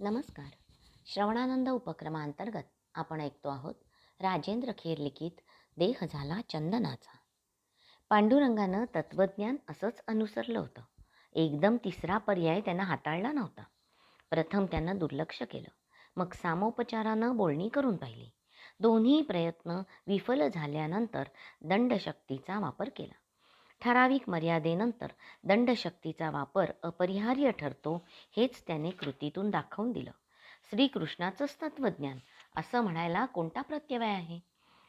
नमस्कार. श्रवणानंद उपक्रमांतर्गत आपण ऐकतो आहोत राजेंद्र खेर लिखित देह झाला चंदनाचा. पांडुरंगानं तत्त्वज्ञान असंच अनुसरलं होतं. एकदम तिसरा पर्याय त्यांना हाताळला नव्हता. प्रथम त्यांना दुर्लक्ष केलं. मग सामोपचारानं बोलणी करून पाहिली. दोन्ही प्रयत्न विफल झाल्यानंतर दंडशक्तीचा वापर केला. ठराविक मर्यादेनंतर दंडशक्तीचा वापर अपरिहार्य ठरतो हेच त्याने कृतीतून दाखवून दिलं. श्रीकृष्णाचंच तत्त्वज्ञान असं म्हणायला कोणता प्रत्यवय आहे?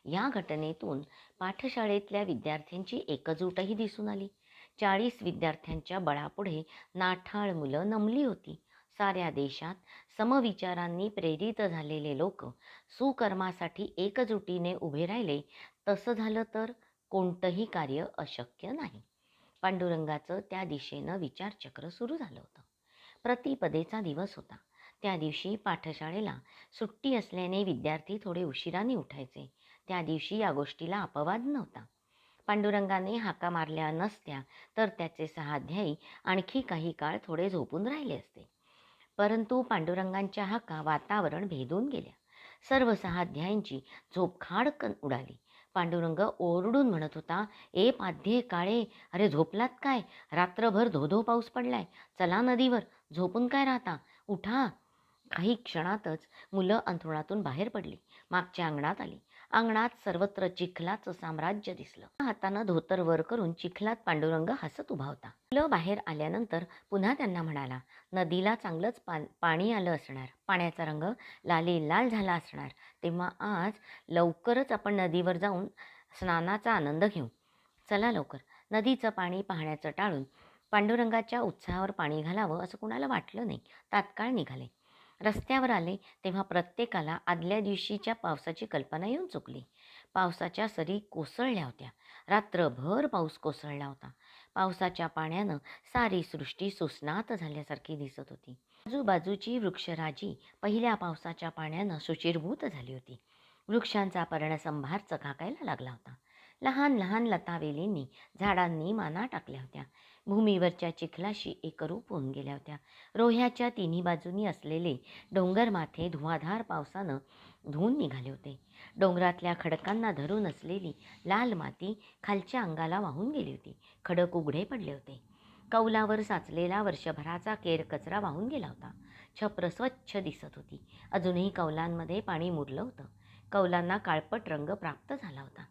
या घटनेतून पाठशाळेतल्या विद्यार्थ्यांची एकजूटही दिसून आली. चाळीस विद्यार्थ्यांच्या बळापुढे नाठाळ मुलं नमली होती. साऱ्या देशात समविचारांनी प्रेरित झालेले लोक सुकर्मासाठी एकजुटीने उभे राहिले. तसं झालं तर कोणतंही कार्य अशक्य नाही. पांडुरंगाचं त्या दिशेनं विचारचक्र सुरू झालं होतं. प्रतिपदेचा दिवस होता. त्या दिवशी पाठशाळेला सुट्टी असल्याने विद्यार्थी थोडे उशिराने उठायचे. त्या दिवशी या गोष्टीला अपवाद नव्हता. पांडुरंगाने हाका मारल्या नसत्या तर त्याचे सहाध्यायी आणखी काही काळ थोडे झोपून राहिले असते. परंतु पांडुरंगांच्या हाका वातावरण भेदून गेल्या. सर्व सहाध्यायींची झोप खाडकन उडाली. पांडुरंग ओरडून म्हणत होता ए पाध्ये काळे अरे झोपलात काय? रात्रभर धोधो पाऊस पडलाय. चला नदीवर. झोपून काय राहता? उठा. काही क्षणातच मुलं अंथरुणातून बाहेर पडली. मागच्या अंगणात आली. अंगणात सर्वत्र चिखलाचं साम्राज्य दिसलं. हातानं धोतर वर करून चिखलात पांडुरंग हसत उभा होता. मुलं बाहेर आल्यानंतर पुन्हा त्यांना म्हणाला नदीला चांगलंच पा पाणी आलं असणार. पाण्याचा रंग लाली लाल झाला असणार. तेव्हा आज लवकरच आपण नदीवर जाऊन स्नानाचा आनंद घेऊ. चला लवकर. नदीचं पाणी पाहण्याचं टाळून पांडुरंगाच्या उत्साहावर पाणी घालावं असं कुणाला वाटलं नाही. तात्काळ निघाले. रस्त्यावर आले तेव्हा प्रत्येकाला आदल्या दिवशीच्या पावसाची कल्पना येऊन चुकली. पावसाच्या सरी कोसळल्या होत्या. रात्रभर पाऊस कोसळला होता. पावसाच्या पाण्यानं सारी सृष्टी सुस्नात झाल्यासारखी दिसत होती. आजूबाजूची वृक्षराजी पहिल्या पावसाच्या पाण्यानं सुचिरभूत झाली होती. वृक्षांचा पर्णसंभार चकाकायला लागला होता. लहान लहान लतावेलींनी झाडांनी माना टाकल्या होत्या. भूमीवरच्या चिखलाशी एकरूप होऊन गेल्या होत्या. रोह्याच्या तिन्ही बाजूनी असलेले डोंगरमाथे धुवाधार पावसानं धुवून निघाले होते. डोंगरातल्या खडकांना धरून असलेली लाल माती खालच्या अंगाला वाहून गेली होती. खडक उघडे पडले होते. कौलावर साचलेला वर्षभराचा केर कचरा वाहून गेला होता. छप्र स्वच्छ दिसत होती. अजूनही कौलांमध्ये पाणी मुरलं होतं. कौलांना काळपट रंग प्राप्त झाला होता.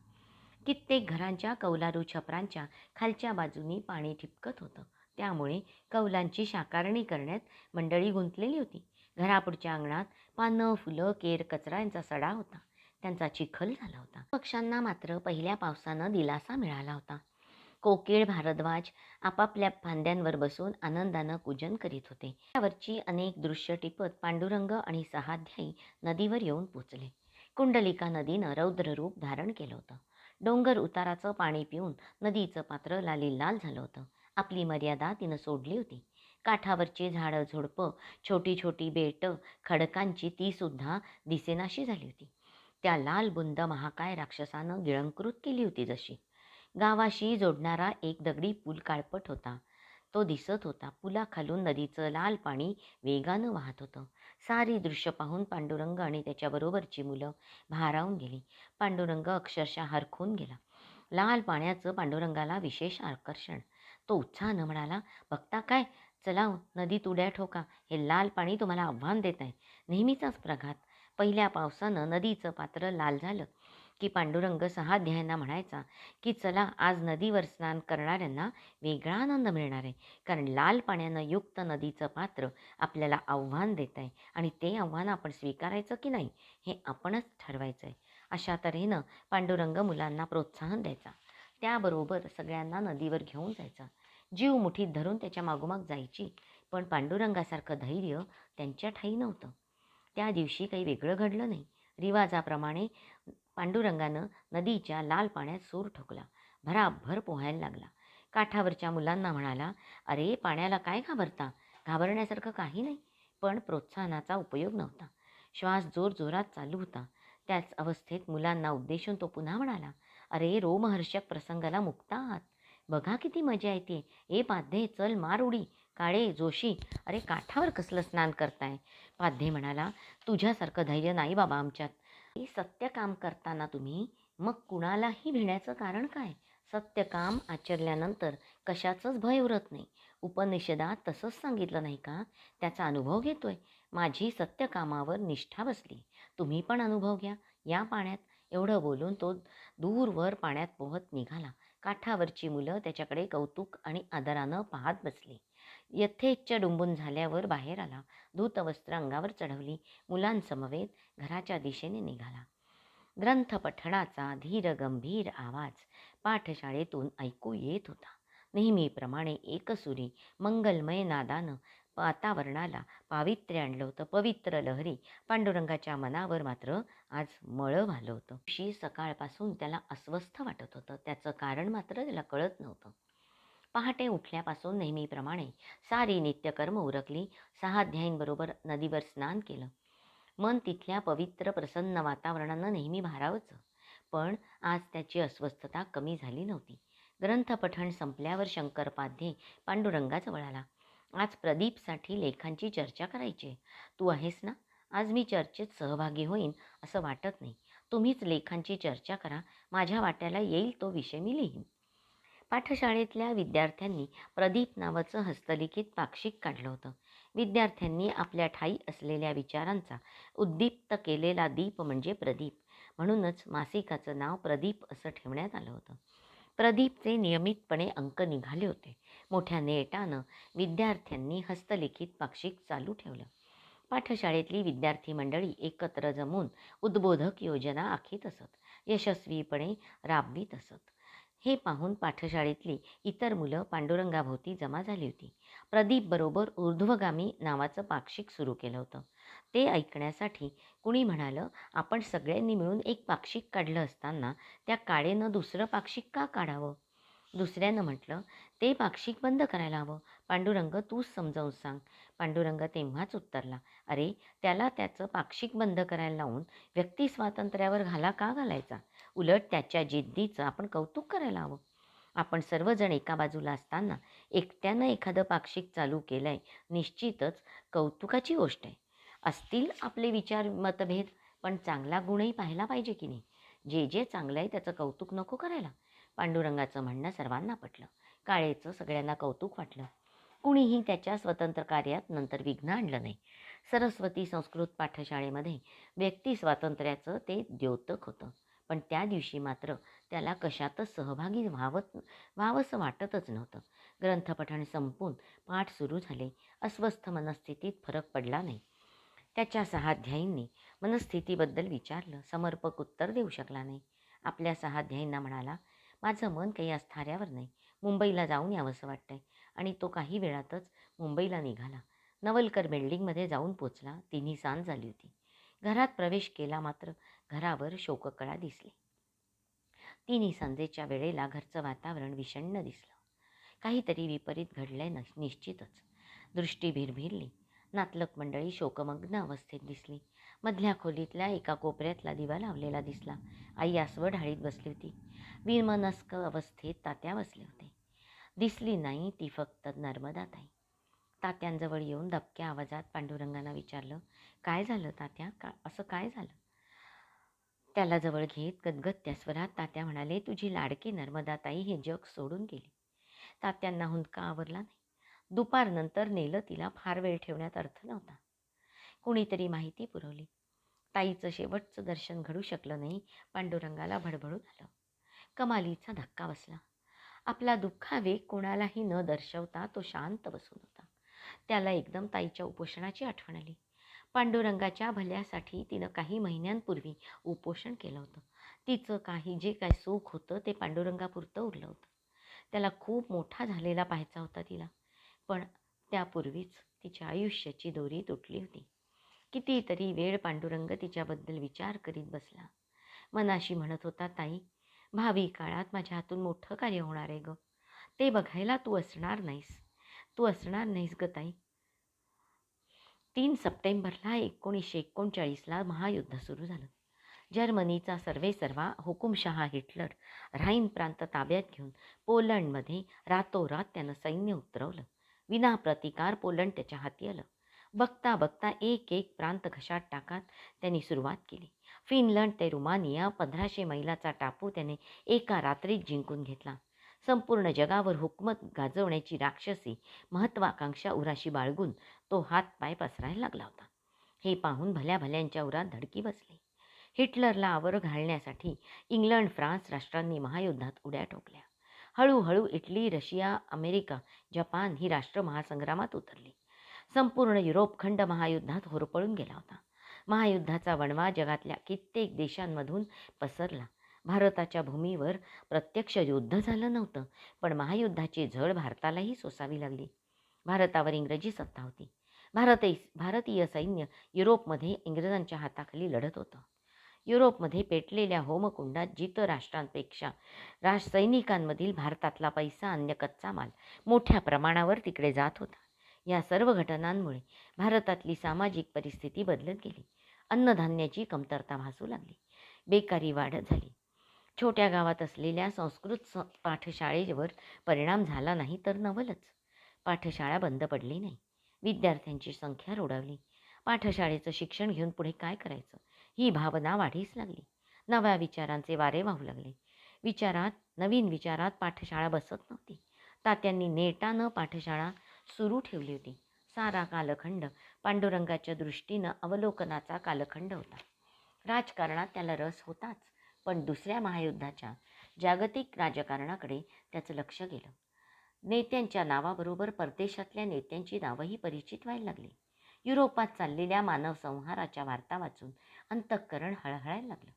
कित्येक घरांच्या कौलारू छपरांच्या खालच्या बाजूनी पाणी ठिपकत होतं. त्यामुळे कौलांची शाकारणी करण्यात मंडळी गुंतलेली होती. घरापुढच्या अंगणात पानं फुलं केर कचरा यांचा सडा होता. त्यांचा चिखल झाला होता. पक्ष्यांना मात्र पहिल्या पावसानं दिलासा मिळाला होता. कोकिळ भारद्वाज आपापल्या फांद्यांवर बसून आनंदानं पूजन करीत होते. त्यावरची अनेक दृश्य टिपत पांडुरंग आणि सहाध्यायी नदीवर येऊन पोचले. कुंडलिका नदीनं रौद्र रूप धारण केलं होतं. डोंगर उताराचं पाणी पिऊन नदीचं पात्र लाली लाल झालं होतं. आपली मर्यादा तिनं सोडली होती. काठावरची झाडं झुडपं छोटी छोटी बेटं खडकांची तीसुद्धा दिसेनाशी झाली होती. त्या लाल बुंद महाकाय राक्षसानं गिळंकृत केली होती जशी. गावाशी जोडणारा एक दगडी पूल काळपट होता. तो दिसत होता. पुलाखालून नदीचं लाल पाणी वेगानं वाहत होतं. सारी दृश्य पाहून पांडुरंग आणि त्याच्याबरोबरची मुलं भारावून गेली. पांडुरंग अक्षरशः हरखून गेला. लाल पाण्याचं पांडुरंगाला विशेष आकर्षण. तो उत्साहानं म्हणाला बघता काय? चला हो, नदीत उड्या ठोका. हे लाल पाणी तुम्हाला आव्हान देत आहे. नेहमीचाच प्रघात. पहिल्या पावसानं नदीचं पात्र लाल झालं. की पांडुरंग सहाध्यायांना म्हणायचा की चला आज नदीवर स्नान करणाऱ्यांना वेगळा आनंद मिळणार आहे. कारण लाल पाण्यानं युक्त नदीचं पात्र आपल्याला आव्हान देत आहे आणि ते आव्हान आपण स्वीकारायचं की नाही हे आपणच ठरवायचं आहे. अशा तऱ्हेनं पांडुरंग मुलांना प्रोत्साहन द्यायचा. त्याबरोबर सगळ्यांना नदीवर घेऊन जायचा. जीव मुठीत धरून त्याच्या मागोमाग जायची पण पांडुरंगासारखं धैर्य त्यांच्या ठाई नव्हतं. त्या दिवशी काही वेगळं घडलं नाही. रिवाजाप्रमाणे पांडुरंगानं नदीच्या लाल पाण्यात सूर ठोकला. भराभर पोहायला लागला. काठावरच्या मुलांना म्हणाला अरे पाण्याला काय घाबरता? घाबरण्यासारखं काही नाही. पण प्रोत्साहनाचा उपयोग नव्हता. श्वास जोरजोरात चालू होता. त्याच अवस्थेत मुलांना उद्देशून तो पुन्हा म्हणाला अरे रोमहर्षक प्रसंगाला मुक्ता आहात बघा किती मजा येते. ए पाध्ये चल मार उडी. काळे जोशी. अरे काठावर कसलं स्नान करताय? पाध्ये म्हणाला तुझ्यासारखं धैर्य नाही बाबा आमच्यात. सत्य काम करताना तुम्ही मग कुणालाही भिण्याचं कारण काय? सत्य काम आचरल्यानंतर कशाचंच भय उरत नाही. उपनिषदात तसंच सांगितलं नाही का? त्याचा अनुभव घेतोय. माझी सत्य कामावर निष्ठा बसली. तुम्ही पण अनुभव घ्या. या पाण्यात एवढं बोलून तो दूरवर पाण्यात पोहत निघाला. काठावरची मुलं त्याच्याकडे कौतुक आणि आदरानं पाहत बसली. यथेच्छ डुंबून झाल्यावर बाहेर आला. धूतवस्त्र अंगावर चढवली. मुलांसमवेत घराच्या दिशेने निघाला. ग्रंथ पठणाचा धीर गंभीर आवाज पाठशाळेतून ऐकू येत होता. नेहमीप्रमाणे एकसुरी मंगलमय नादानं वातावरणाला पावित्र्य आणलं होतं. पवित्र लहरी पांडुरंगाच्या मनावर मात्र आज मळं झालं होतं शी सकाळपासून त्याला अस्वस्थ वाटत होतं. त्याचं कारण मात्र त्याला कळत नव्हतं. पहाटे उठल्यापासून नेहमीप्रमाणे सारी नित्यकर्म उरकली. सहाध्यायींबरोबर नदीवर स्नान केलं. मन तिथल्या पवित्र प्रसन्न वातावरणानं नेहमी भारावचं. पण आज त्याची अस्वस्थता कमी झाली नव्हती. ग्रंथपठण संपल्यावर शंकरपाध्ये पांडुरंगाजवळ आला. आज प्रदीपसाठी लेखांची चर्चा करायची. तू आहेस ना? आज मी चर्चेत सहभागी होईन असं वाटत नाही. तुम्हीच लेखांची चर्चा करा. माझ्या वाट्याला येईल तो विषय मी लिहीन. पाठशाळेतल्या विद्यार्थ्यांनी प्रदीप नावाचं हस्तलिखित पाक्षिक काढलं होतं. विद्यार्थ्यांनी आपल्या ठाई असलेल्या विचारांचा उद्दीप्त केलेला दीप म्हणजे प्रदीप. म्हणूनच मासिकाचं नाव प्रदीप असं ठेवण्यात आलं होतं. प्रदीपचे नियमितपणे अंक निघाले होते. मोठ्या नेटानं विद्यार्थ्यांनी हस्तलिखित पाक्षिक चालू ठेवलं. पाठशाळेतली विद्यार्थी मंडळी एकत्र जमून उद्बोधक योजना आखीत असत. यशस्वीपणे राबवीत असत. हे पाहून पाठशाळेतली इतर मुलं पांडुरंगाभोवती जमा झाली होती. प्रदीपबरोबर ऊर्ध्वगामी नावाचं पाक्षिक सुरू केलं होतं. ते ऐकण्यासाठी कुणी म्हणालं आपण सगळ्यांनी मिळून एक पाक्षिक काढलं असताना त्या काळेनं दुसरं पाक्षिक का काढावं? दुसऱ्यानं म्हटलं ते पाक्षिक बंद करायला हवं. पांडुरंग तूच समजावून सांग. पांडुरंग तेव्हाच उत्तरला अरे त्याला त्याचं पाक्षिक बंद करायला लावून व्यक्ती स्वातंत्र्यावर घाला का घालायचा? उलट त्याच्या जिद्दीचं आपण कौतुक करायला हवं. आपण सर्वजण एका बाजूला असताना एकट्यानं एखादं पाक्षिक चालू केलं आहे निश्चितच कौतुकाची गोष्ट आहे. असतील आपले विचार मतभेद पण चांगला गुणही पाहायला पाहिजे की नाही? जे जे चांगलं आहे त्याचं कौतुक नको करायला. पांडुरंगाचं म्हणणं सर्वांना पटलं. काळेचं सगळ्यांना कौतुक वाटलं. कुणीही त्याच्या स्वतंत्र कार्यात नंतर विघ्न आणलं नाही. सरस्वती संस्कृत पाठशाळेमध्ये व्यक्ती स्वातंत्र्याचं ते द्योतक होतं. पण त्या दिवशी मात्र त्याला कशातच सहभागी व्हावत व्हावंसं वाटतच नव्हतं. ग्रंथपठण संपून पाठ सुरू झाले. अस्वस्थ मनस्थितीत फरक पडला नाही. त्याच्या सहाध्यायींनी मनस्थितीबद्दल विचारलं. समर्पक उत्तर देऊ शकला नाही. आपल्या सहाध्यायींना म्हणाला माझं मन काही अस्थाऱ्यावर नाही. मुंबईला जाऊन यावंसं वाटतंय. आणि तो काही वेळातच मुंबईला निघाला. नवलकर बिल्डिंगमध्ये जाऊन पोचला. तिन्ही सांज झाली होती. घरात प्रवेश केला मात्र घरावर शोककळा दिसली. तिन्ही सांजेच्या वेळेला घरचं वातावरण विषण्ण दिसलं. काहीतरी विपरीत घडलंय न निश्चितच. दृष्टी भिरभिरली. नातलक मंडळी शोकमग्न अवस्थेत दिसली. मधल्या खोलीतल्या एका कोपऱ्यातला दिवा लावलेला दिसला. आई आसवं ढाळीत बसली होती. विमनस्क अवस्थेत तात्या बसले होते. दिसली नाही ती फक्त नर्मदाताई. तात्यांजवळ येऊन दबक्या आवाजात पांडुरंगांना विचारलं काय झालं तात्या? का असं काय झालं? त्याला जवळ घेत गदगत्या स्वरात तात्या म्हणाले तुझी लाडकी नर्मदाताई हे जग सोडून गेली. तात्यांना हुंदका आवरला नाही. दुपारनंतर नेलं तिला फार वेळ ठेवण्यात अर्थ नव्हता. कुणीतरी माहिती पुरवली. ताईचं शेवटचं दर्शन घडू शकलं नाही पांडुरंगाला भडभडून आलं कमालीचा धक्का बसला. आपला दुःखावेग कोणालाही न दर्शवता तो शांत बसून होता. त्याला एकदम ताईच्या उपोषणाची आठवण आली. पांडुरंगाच्या भल्यासाठी तिनं काही महिन्यांपूर्वी उपोषण केलं होतं. तिचं काही जे काय सुख होतं ते पांडुरंगापुरतं उरलं होतं. त्याला खूप मोठा झालेला पाहायचा होता तिला. पण त्यापूर्वीच तिच्या आयुष्याची दोरी तुटली होती. कितीतरी वेळ पांडुरंग तिच्याबद्दल विचार करीत बसला. मनाशी म्हणत होता ताई भावी काळात माझ्या हातून मोठं कार्य होणार आहे ग. ते बघायला तू असणार नाहीस. तू असणार नाहीस ग ताई. तीन सप्टेंबरला एकोणीसशे एकोणचाळीसला महायुद्ध सुरू झालं. जर्मनीचा सर्वेसर्वा हुकुमशहा हिटलर राईन प्रांत ताब्यात घेऊन पोलंडमध्ये रातोरात त्यानं सैन्य उतरवलं. विना प्रतिकार पोलंड त्याच्या हाती आलं. बघता बघता एक एक प्रांत घशात टाकत त्यांनी सुरुवात केली. फिनलंड ते रुमानिया पंधराशे मैलाचा टापू त्याने एका रात्रीत जिंकून घेतला. संपूर्ण जगावर हुकमत गाजवण्याची राक्षसी महत्वाकांक्षा उराशी बाळगून तो हात पाय पसरायला लागला होता. हे पाहून भल्या भल्यांच्या उरात धडकी बसली. हिटलरला आवर घालण्यासाठी इंग्लंड फ्रान्स राष्ट्रांनी महायुद्धात उड्या ठोकल्या. हळूहळू इटली रशिया अमेरिका जपान ही राष्ट्र महासंग्रामात उतरली. संपूर्ण युरोप खंड महायुद्धात होरपळून गेला होता. महायुद्धाचा वणवा जगातल्या कित्येक देशांमधून पसरला. भारताच्या भूमीवर प्रत्यक्ष युद्ध झालं नव्हतं पण महायुद्धाची झळ भारतालाही सोसावी लागली. भारतावर इंग्रजी सत्ता होती. भारत भारतीय सैन्य युरोपमध्ये इंग्रजांच्या हाताखाली लढत होतं. युरोपमध्ये पेटलेल्या होमकुंडात जित राष्ट्रांपेक्षा राज सैनिकांमधील भारतातला पैसा अन्य कच्चा माल मोठ्या प्रमाणावर तिकडे जात होता. या सर्व घटनांमुळे भारतातली सामाजिक परिस्थिती बदलत गेली. अन्नधान्याची कमतरता भासू लागली. बेकारी वाढत झाली. छोट्या गावात असलेल्या संस्कृत स पाठशाळेवर परिणाम झाला नाही तर नवलच. पाठशाळा बंद पडली नाही. विद्यार्थ्यांची संख्या रोडावली. पाठशाळेचं शिक्षण घेऊन पुढे काय करायचं? ही भावना वाढीस लागली. नव्या विचारांचे वारे वाहू लागले. विचारात नवीन विचारात पाठशाळा बसत नव्हती. तात्यांनी नेटानं पाठशाळा सुरू ठेवली होती. सारा कालखंड पांडुरंगाच्या दृष्टीनं अवलोकनाचा कालखंड होता. राजकारणात त्याला रस होताच पण दुसऱ्या महायुद्धाच्या जागतिक राजकारणाकडे त्याचं लक्ष गेलं. नेत्यांच्या नावाबरोबर परदेशातल्या नेत्यांची नावंही परिचित व्हायला लागली. युरोपात चाललेल्या मानवसंहाराच्या वार्ता वाचून अंतःकरण हळहळायला लागलं.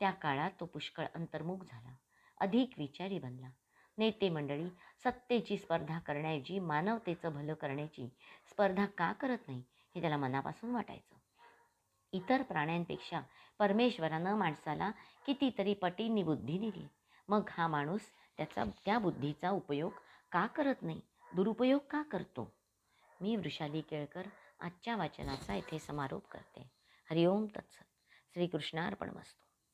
त्या काळात तो पुष्कळ अंतर्मुख झाला. अधिक विचारी बनला. नेते मंडळी सत्तेची स्पर्धा करण्याऐवजी मानवतेचं भलं करण्याची स्पर्धा का करत नाही हे त्याला मनापासून वाटायचं. इतर प्राण्यांपेक्षा परमेश्वरानं माणसाला कितीतरी पटींनी बुद्धी दिली. मग हा माणूस त्याचा त्या बुद्धीचा उपयोग का करत नाही दुरुपयोग का करतो? मी वृषाली केळकर आजच्या वाचनाचा इथे समारोप करते. हरिओम तत्सत. श्रीकृष्णार्पण वस्तू